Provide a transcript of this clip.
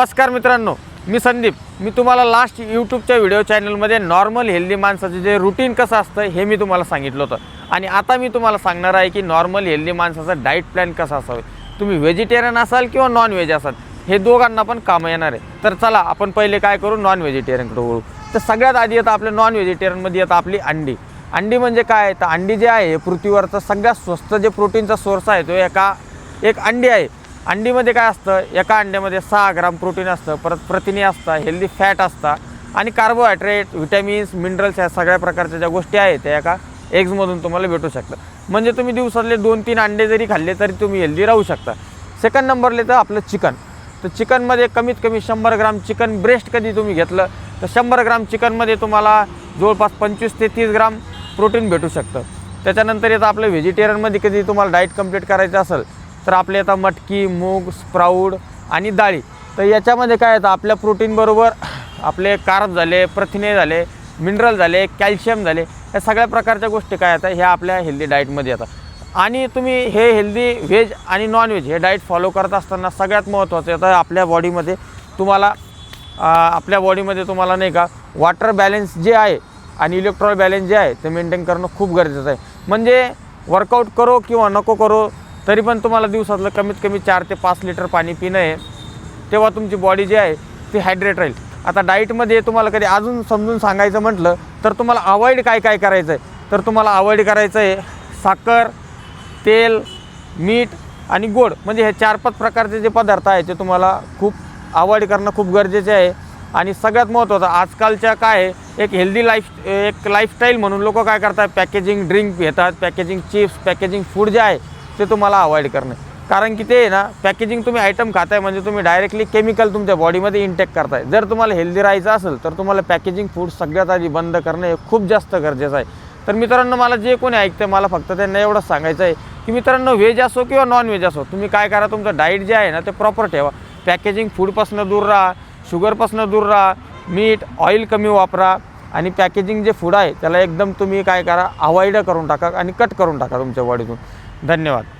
नमस्कार मित्रांनो मी संदीप. मी तुम्हाला लास्ट यूट्यूबच्या व्हिडिओ चॅनलमध्ये नॉर्मल हेल्दी माणसाचं जे रुटीन कसं असतं हे मी तुम्हाला सांगितलं होतं. आणि आता मी तुम्हाला सांगणार आहे की नॉर्मल हेल्दी माणसाचं डाईट प्लॅन कसं असावे. तुम्ही व्हेजिटेरियन असाल किंवा नॉन व्हेज असाल हे दोघांना पण कामं येणार आहे. तर चला आपण पहिले काय करू? नॉन व्हेजिटेरियनकडे वळू. तर सगळ्यात आधी येतं आपल्या नॉन व्हेजिटेरियनमध्ये येतं आपली अंडी. अंडी म्हणजे काय? तर अंडी जे आहे हे पृथ्वीवरचं सगळ्यात स्वस्त जे प्रोटीनचा सोर्स आहे तो एका एक अंडी आहे. अंडीमध्ये काय असतं? एका अंड्यामध्ये सहा ग्राम प्रोटीन असतं. परत प्रथिने असतं हेल्दी फॅट असतं आणि कार्बोहायड्रेट व्हिटॅमिन्स मिनरल्स ह्या सगळ्या प्रकारच्या ज्या गोष्टी आहेत त्या एका एग्जमधून तुम्हाला भेटू शकतं म्हणजे तुम्ही दिवसातले दोन तीन अंडे जरी खाल्ले तरी तुम्ही हेल्दी राहू शकता. सेकंड नंबरले तर आपलं चिकन तर चिकनमध्ये कमीत कमी शंभर ग्राम चिकन ब्रेस्ट कधी तुम्ही घेतलं तर शंभर ग्राम चिकनमध्ये तुम्हाला जवळपास पंचवीस ते तीस ग्राम प्रोटीन भेटू शकतं. त्याच्यानंतर येतं आपलं व्हेजिटेरियनमध्ये कधी तुम्हाला डाईट कंप्लीट करायचं असेल तर आपले आता मटकी मूग स्प्राऊड आणि डाळी. तर याच्यामध्ये काय येतं आपल्या प्रोटीनबरोबर आपले कार्ब झाले प्रथिने झाले मिनरल झाले कॅल्शियम झाले या सगळ्या प्रकारच्या गोष्टी काय येतात ह्या आपल्या हेल्दी डाएटमध्ये येतात. आणि तुम्ही हे हेल्दी व्हेज आणि नॉन व्हेज हे डाएट फॉलो करत असताना सगळ्यात महत्त्वाचं येतं आपल्या बॉडीमध्ये तुम्हाला आपल्या बॉडीमध्ये तुम्हाला नाही का वॉटर बॅलन्स जे आहे आणि इलेक्ट्रॉल बॅलन्स जे आहे ते मेंटेन करणं खूप गरजेचं आहे. म्हणजे वर्कआउट करो किंवा नको करो तरी पण तुम्हाला दिवसातलं कमीत कमी चार ते पाच लिटर पाणी पिणं आहे. तेव्हा तुमची बॉडी जी आहे ती हायड्रेट राहील. आता डाईटमध्ये तुम्हाला कधी अजून समजून सांगायचं म्हटलं तर तुम्हाला अवॉइड काय काय करायचं आहे तर तुम्हाला अवॉइड करायचं आहे साखर तेल मीठ आणि गोड. म्हणजे हे चार पाच प्रकारचे जे पदार्थ आहे ते तुम्हाला खूप अवॉइड करणं खूप गरजेचे आहे. आणि सगळ्यात महत्त्वाचं आजकालच्या काय आहे एक हेल्दी लाईफ एक लाईफस्टाईल म्हणून लोक काय करतात पॅकेजिंग ड्रिंक घेतात पॅकेजिंग चिप्स पॅकेजिंग फूड जे आहे ते तुम्हाला अवॉइड करणे कारण की ते आहे ना पॅकेजिंग तुम्ही आयटम खाताय म्हणजे तुम्ही डायरेक्टली केमिकल तुमच्या बॉडीमध्ये इंटेक करताय. जर तुम्हाला हेल्दी राहायचं असेल तर तुम्हाला पॅकेजिंग फूड सगळ्यात आधी बंद करणे हे खूप जास्त गरजेचं आहे. तर मित्रांनो मला जे कोणी ऐकतं मला फक्त त्यांना एवढंच सांगायचं आहे की मित्रांनो व्हेज असो किंवा नॉन व्हेज असो तुम्ही काय करा तुमचं डाईट जे आहे ना ते प्रॉपर ठेवा. पॅकेजिंग फूडपासून दूर राहा शुगरपासून दूर राहा मीठ ऑइल कमी वापरा आणि पॅकेजिंग जे फूड आहे त्याला एकदम तुम्ही काय करा अवॉइड करून टाका आणि कट करून टाका तुमच्या बॉडीतून धन्यवाद.